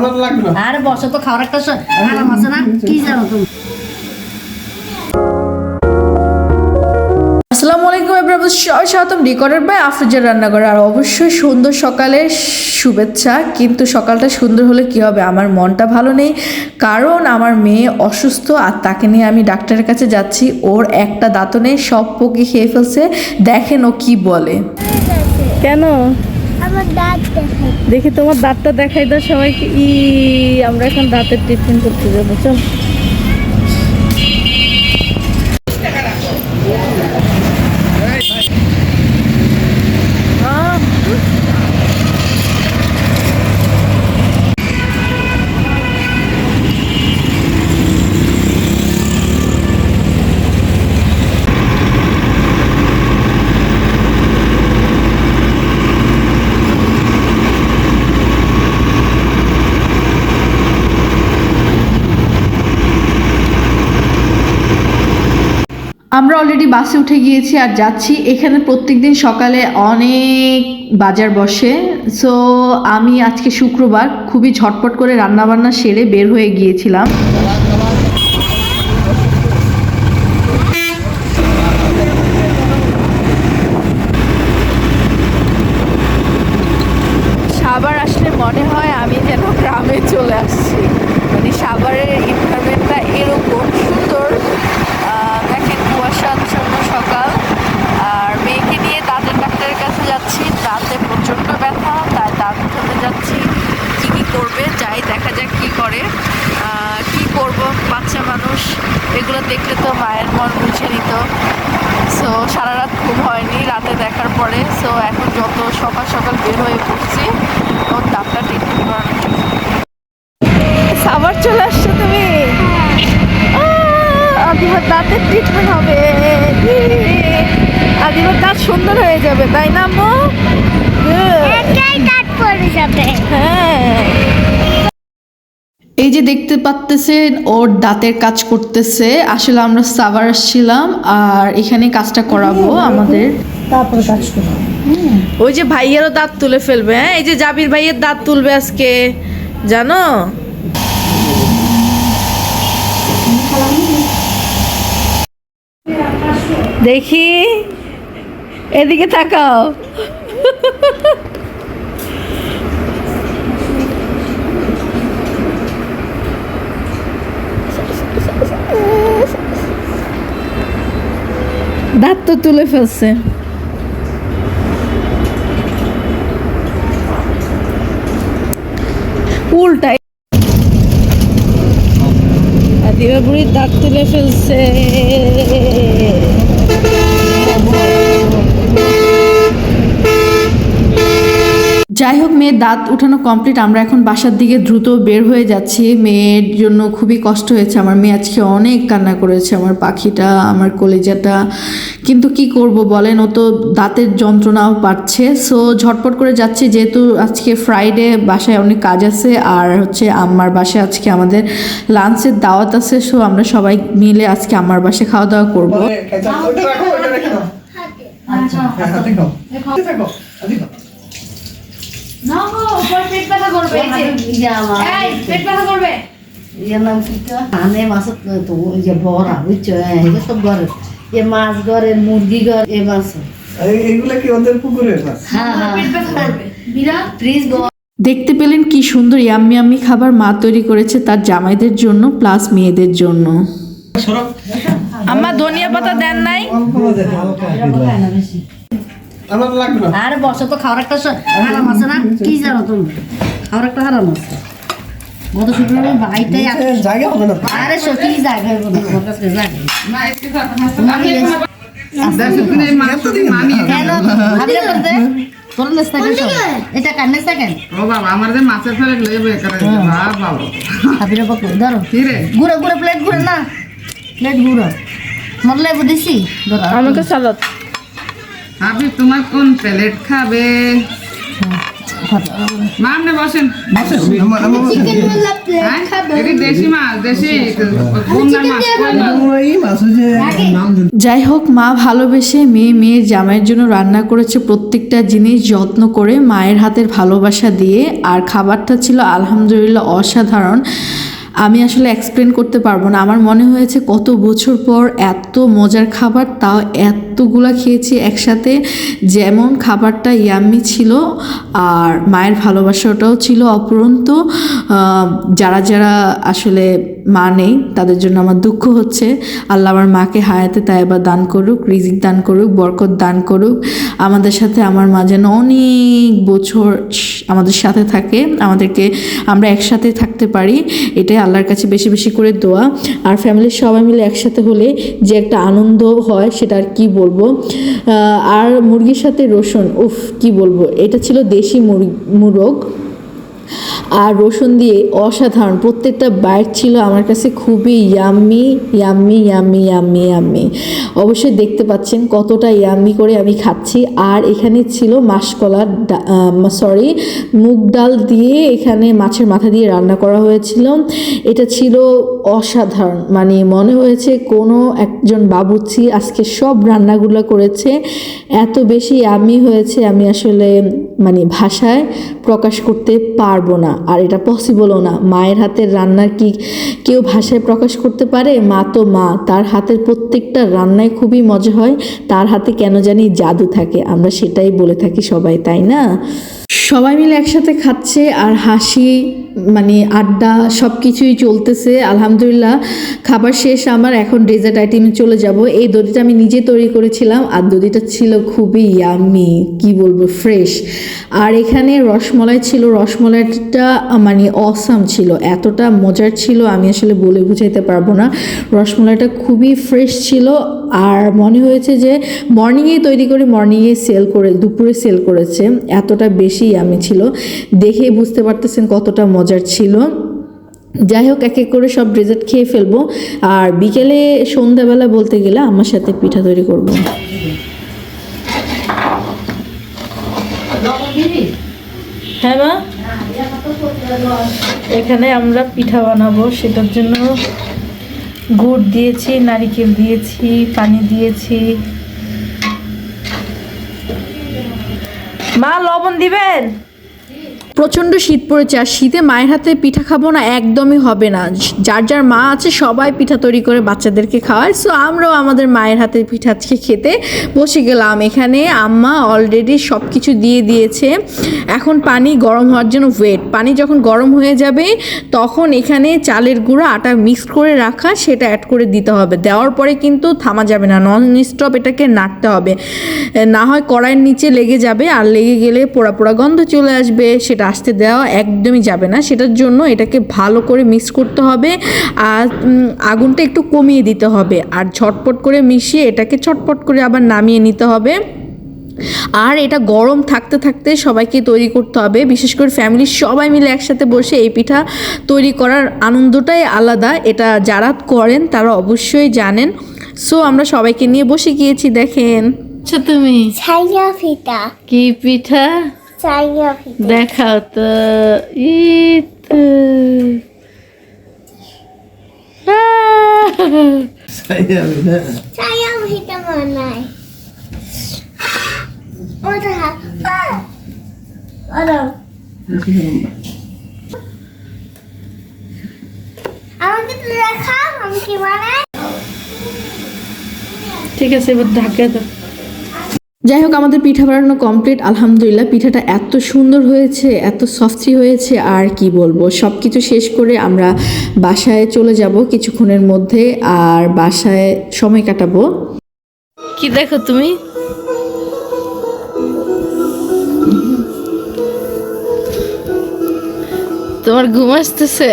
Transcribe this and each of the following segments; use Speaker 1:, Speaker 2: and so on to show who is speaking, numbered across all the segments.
Speaker 1: আমার লাগবে না
Speaker 2: আরে বসো তো খাওয়ার একটা আরাম আছে না? কি জানো তুমি?
Speaker 3: আসসালামু আলাইকুম এবার স্বাগতম রেকর্ডেড বাই আফরোজা রান্নাঘর। আর অবশ্যই সুন্দর সকালের শুভেচ্ছা কিন্তু সকালটা সুন্দর হলে কি হবে? আমার মনটা ভালো নেই কারণ আমার মেয়ে অসুস্থ আর তাকে নিয়ে আমি ডাক্তারের কাছে যাচ্ছি। ওর একটা দাঁতও নেই সব পোকে খেয়ে ফেলছে। দেখেন ও কি বলে। কেন?
Speaker 4: দাঁত
Speaker 3: দেখি তোমার দাঁতটা দেখাই দাও সবাইকে। ই আমরা এখন দাঁতের ট্রিটমেন্ট করতে যাব চল। আমরা অলরেডি বাসে উঠে গিয়েছি আর যাচ্ছি। এখানে প্রত্যেক দিন সকালে অনেক বাজার বসে। সো আমি আজকে শুক্রবার খুবই ঝটপট করে রান্নাবান্না সেরে বের হয়ে গিয়েছিলাম সাবার আসলে মনে হয় আমি যেন গ্রামে চলে আসছি মানে সাভারের ইনভারমেন্টটা এরকম সুন্দর আহ, দেখেন কুয়াশাচ্ছন্ন সকাল আর মেয়েকে নিয়ে দাঁতের ডাক্তারের কাছে যাচ্ছি দাঁতে প্রচণ্ড ব্যথা তাই দাঁত উঠাতে যাচ্ছি কি কি করবে যাই দেখা যাক কি করে আহ, কি করব বাচ্চা মানুষ এগুলো দেখলে তো মায়ের মন বুঝে নিত। সো সারা রাত ঘুম হয়নি রাতে দেখার পরে। সো এখন যত সকাল সকাল বের হয়ে পড়ছি ওর দাঁতটা ট্রিটমেন্ট করানোর জন্য। সাবার চলে আসছো তুমি? আদিবার দাঁতের ট্রিটমেন্ট হবে। আদিবার দাঁত সুন্দর হয়ে যাবে তাই না মো
Speaker 4: একটাই দাঁত পড়ে যাবে।
Speaker 3: হ্যাঁ। এই যে দেখতে পাচ্তেছেন ওর দাঁতের কাজ করতেছে। আসলে আমরা সাভার আসছিলাম আর এখানে কাজটা করাবো আমাদের।
Speaker 2: তারপরে কাজ করো
Speaker 3: ওই যে ভাইয়েরও দাঁত তুলে ফেলবে হ্যাঁ? এই যে জাবির ভাইয়ের দাঁত তুলবে আজকে জানো? দেখি এদিকে তাকাও। দাঁত তো তুলে ফেলছে। উল্টাই দিবা বুড়ির দাঁত তুলে ফেলছে। যাই হোক মেয়ের দাঁত উঠানো কমপ্লিট আমরা এখন বাসার দিকে দ্রুত বের হয়ে যাচ্ছি। মেয়ের জন্য খুবই কষ্ট হয়েছে। আমার মেয়ে আজকে অনেক কান্না করেছে আমার পাখিটা আমার কলেজাটা। কিন্তু কি করব বলেন ও তো দাঁতের যন্ত্রণাও পাচ্ছে। সো ঝটপট করে যাচ্ছি যেহেতু আজকে ফ্রাইডে বাসায় অনেক কাজ আছে। আর হচ্ছে আমার বাসায় আজকে আমাদের লাঞ্চের দাওয়াত আছে। সো আমরা সবাই মিলে আজকে আমার বাসায় খাওয়া দাওয়া করব।
Speaker 2: আচ্ছা
Speaker 1: হ্যাঁ, হাতে খাও। হাতে থাকো, হাতে খাও।
Speaker 2: পেট ব্যথা পেট ব্যথা করবে। ইয়ের নাম কি তো মাছ তো ওই যে বড়া বুঝছ? এগুলো সব ঘরে। এ মাছ ঘরের মুরগি ঘর এ মাছ।
Speaker 1: এই- কি ওদের পুকুরের মাছ?
Speaker 2: হ্যাঁ হ্যাঁ। ফ্রিজ
Speaker 3: দেখতে পেলেন কি সুন্দর ইয়াম্মি ইয়াম্মি খাবার মা তৈরি করেছে তার জামাইদের জন্য প্লাস মেয়েদের জন্য। আমার ধনিয়া পাতা দেন নাই?
Speaker 1: আমার লাগবে না।
Speaker 2: আরে বসো তো খাওয়ার একটা হারাম আছে না? কি জানো তুমি? খাওয়ার একটা হারাম আছে। গত শুক্রবার
Speaker 1: জায়গা হবে না।
Speaker 2: আরে সত্যি জায়গা হইব না কাছে জায়গা ঘুরে ঘুরে ঘুরে ঘুরো
Speaker 3: আমাকে সালাদ।
Speaker 5: তোমার কোন প্লেট খাবে? মা আপনি বসেন।
Speaker 3: যাই হোক মা ভালোবেসে মেয়ে মেয়ের জামাইয়ের জন্য রান্না করেছে প্রত্যেকটা জিনিস যত্ন করে মায়ের হাতের ভালোবাসা দিয়ে। আর খাবারটা ছিল আলহামদুলিল্লাহ অসাধারণ। আমি আসলে এক্সপ্লেন করতে পারব না। আমার মনে হয়েছে কত বছর পর এত মজার খাবার তাও এতগুলা খেয়েছি একসাথে, যেমন খাবারটা ইয়াম্মি ছিল আর মায়ের ভালোবাসাটাও ছিল অপরন্ত। যারা যারা আসলে মা নেই, তাদের জন্য আমার দুঃখ হচ্ছে। আল্লাহ আমার মাকে হায়াতে তাই এবার দান করুক, রিজিক দান করুক, বরকত দান করুক। আমাদের সাথে আমার মা যেন অনেক বছর আমাদের সাথে থাকে, আমাদেরকে আমরা একসাথে থাকতে পারি, এটাই আল্লাহর কাছে বেশি বেশি করে দোয়া। আর ফ্যামিলির সবাই মিলে একসাথে হলে যে একটা আনন্দ হয়, সেটা আর কি বলব? আহ, আর মুরগির সাথে রসুন উফ কি বলব? এটা ছিল দেশি মুরগ মুরগ। আর রসুন দিয়ে অসাধারণ। প্রত্যেকটা বাইট ছিল আমার কাছে খুবই yummy yummy yummy yummy yummy অবশ্যই দেখতে পাচ্ছেন কতটা ইয়াম্মি করে আমি খাচ্ছি। আর এখানে ছিল মাসকলার সরি মুগ ডাল দিয়ে এখানে মাছের মাথা দিয়ে রান্না করা হয়েছিল। এটা ছিল অসাধারণ। মানে মনে হয়েছে কোনো একজন বাবুর্চি আজকে সব রান্নাগুলো করেছে। এত বেশি আমি হয়েছে আমি আসলে মানে ভাষায় প্রকাশ করতে পারব না। আর এটা পসিবলও না। মায়ের হাতের রান্নার কি কেউ ভাষায় প্রকাশ করতে পারে? মা তো মা। তার হাতের প্রত্যেকটা রান্নায় খুবই মজা হয়। তার হাতে কেন জানি জাদু থাকে। আমরা সেটাই বলে থাকি সবাই, তাই না? সবাই মিলে একসাথে খাচ্ছে আর হাসি মানে আড্ডা সব কিছুই চলতেছে। আলহামদুলিল্লাহ, খাবার শেষ, আমার এখন ডেজার্ট আইটেমে চলে যাব। এই দধিটা আমি নিজে তৈরি করেছিলাম আর দধিটা ছিল খুবই ইয়ামি কি বলব ফ্রেশ আর এখানে রসমলাই ছিল, রসমলাইটা মানে অসাম ছিল। এতটা মজার ছিল, আমি আসলে বলে বুঝাইতে পারব না। রসমলাইটা খুবই ফ্রেশ ছিল আর মনে হয়েছে যে মর্নিংয়ে তৈরি করে মর্নিংয়ে সেল করে, দুপুরে সেল করেছে। এতটা বেশি আমি ছিল। দেখে বুঝতে পারতেছেন কতটা মজার ছিল। যাই হোক, এক এক করে সব ডেজার্ট খেয়ে ফেলব। আর বিকেলে সন্ধ্যাবেলা বলতে গেলে আমার সাথে পিঠা তৈরি করব। হ্যাঁ মা? এখানে আমরা পিঠা বানাবো, সেটার জন্য গুড় দিয়েছি নারিকেল দিয়েছি পানি দিয়েছি। মা লবণ দিবেন? প্রচণ্ড শীত পড়েছে আর শীতে মায়ের হাতে পিঠা খাব না একদমই হবে না। যার যার মা আছে সবাই পিঠা তৈরি করে বাচ্চাদেরকে খাওয়ায়। সো আমরাও আমাদের মায়ের হাতে পিঠা আজকে খেতে বসে গেলাম। এখানে আম্মা অলরেডি সব কিছু দিয়ে দিয়েছে। এখন পানি গরম হওয়ার জন্য ওয়েট পানি যখন গরম হয়ে যাবে, তখন এখানে চালের গুঁড়ো আটা মিক্স করে রাখা, সেটা অ্যাড করে দিতে হবে। দেওয়ার পরে কিন্তু থামা যাবে না। নন স্টপ এটাকে নাড়তে হবে। না হয় কড়াইয়ের নিচে লেগে যাবে, আর লেগে গেলে পোড়া পোড়া গন্ধ চলে আসবে, সেটা আসতে দেওয়া একদমই যাবে না। সেটার জন্য এটাকে ভালো করে মিক্স করতে হবে আর আগুনটা একটু কমিয়ে দিতে হবে। আর ঝটপট করে মিশিয়ে এটাকে ছটপট করে আবার নামিয়ে নিতে হবে। আর এটা গরম থাকতে থাকতে সবাইকে তৈরি করতে হবে। বিশেষ করে ফ্যামিলির সবাই মিলে একসাথে বসে এই পিঠা তৈরি করার আনন্দটাই আলাদা। এটা যারা করেন তারা অবশ্যই জানেন। সো আমরা সবাইকে নিয়ে বসে গিয়েছি দেখেন। আচ্ছা তুমি?
Speaker 4: ছাইয়া
Speaker 3: কি পিঠা? দেখাও তো
Speaker 4: বানাই?
Speaker 3: ঠিক আছে এবার ঢাকা দাও। যাই হোক আমাদের পিঠা বানানো কমপ্লিট আলহামদুলিল্লাহ পিঠাটা এত সুন্দর হয়েছে এত সফটি হয়েছে আর কি বলব? সব কিছু শেষ করে আমরা বাসায় চলে যাব কিছুক্ষণের মধ্যে আর বাসায় সময় কাটাবো। কি দেখো তুমি? তোমার ঘুম আসতেছে?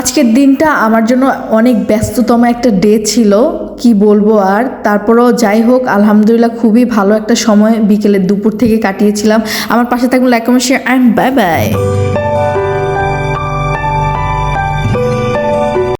Speaker 3: আজকের দিনটা আমার জন্য অনেক ব্যস্ততম একটা ডে ছিল, কি বলব আর। তারপরও যাই হোক, আলহামদুলিল্লাহ খুবই ভালো একটা সময় বিকেলের দুপুর থেকে কাটিয়েছিলাম। আমার পাশে থাকুন লাইক অ্যান্ড বাই বাই